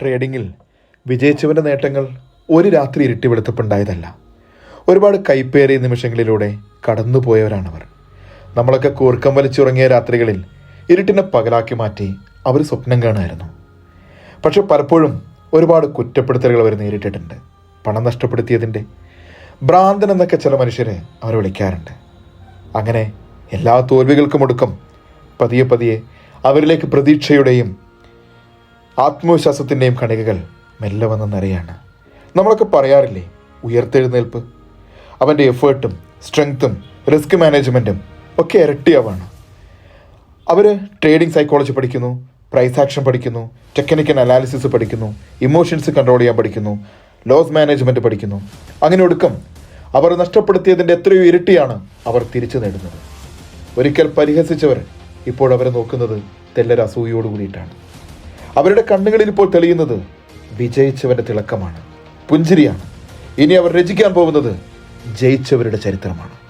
ട്രേഡിങ്ങിൽ വിജയിച്ചവന്റെ നേട്ടങ്ങൾ ഒരു രാത്രി ഇരുട്ടി വെളുത്തപ്പുണ്ടായതല്ല ഒരുപാട് കൈപ്പേറിയ നിമിഷങ്ങളിലൂടെ കടന്നുപോയവരാണവർ. നമ്മളൊക്കെ കൂർക്കം വലിച്ചുറങ്ങിയ രാത്രികളിൽ ഇരുട്ടിനെ പകലാക്കി മാറ്റി അവർ സ്വപ്നം കാണുമായിരുന്നു പക്ഷെ പലപ്പോഴും ഒരുപാട് കുറ്റപ്പെടുത്തലുകൾ അവർ നേരിട്ടിട്ടുണ്ട്. പണം നഷ്ടപ്പെടുത്തിയതിന്റെ ഭ്രാന്തൻ എന്നൊക്കെ ചില മനുഷ്യരെ അവർ വിളിക്കാറുണ്ട്. അങ്ങനെ എല്ലാ തോൽവികൾക്കും ഒടുക്കം പതിയെ പതിയെ അവരിലേക്ക് പ്രതീക്ഷയുടെയും ആത്മവിശ്വാസത്തിന്റെയും കണികകൾ മെല്ലെ വന്ന നിറയാണ്. നമ്മളൊക്കെ പറയാറില്ലേ ഉയർത്തെഴുന്നേൽപ്പ്. അവന്റെ എഫേർട്ടും സ്ട്രെങ്ത്തും റിസ്ക് മാനേജ്മെന്റും ഒക്കെ ഇരട്ടിയാവാണ് അവർ ട്രേഡിംഗ് സൈക്കോളജി പഠിക്കുന്നു പ്രൈസ് ആക്ഷൻ പഠിക്കുന്നു ടെക്നിക്കൽ അനാലിസിസ് പഠിക്കുന്നു ഇമോഷൻസ് കൺട്രോൾ ചെയ്യാൻ പഠിക്കുന്നു ലോസ് മാനേജ്മെന്റ് പഠിക്കുന്നു. അങ്ങനെ ഒടുക്കം അവർ നഷ്ടപ്പെടുത്തിയതിന്റെ എത്രയോ ഇരട്ടിയാണ് അവർ തിരിച്ചു നേടുന്നത്. ഒരിക്കൽ പരിഹസിച്ചവർ ഇപ്പോൾ അവരെ നോക്കുന്നത് തെല്ലൊരു അസൂയോട് കൂടിയിട്ടാണ് അവരുടെ കണ്ണുകളിൽ ഇപ്പോൾ തെളിയുന്നത് വിജയിച്ചവന്റെ തിളക്കമാണ്. പുഞ്ചിരിയാണ്. ഇനി അവർ രചിക്കാൻ പോകുന്നത് ജയിച്ചവരുടെ ചരിത്രമാണ്.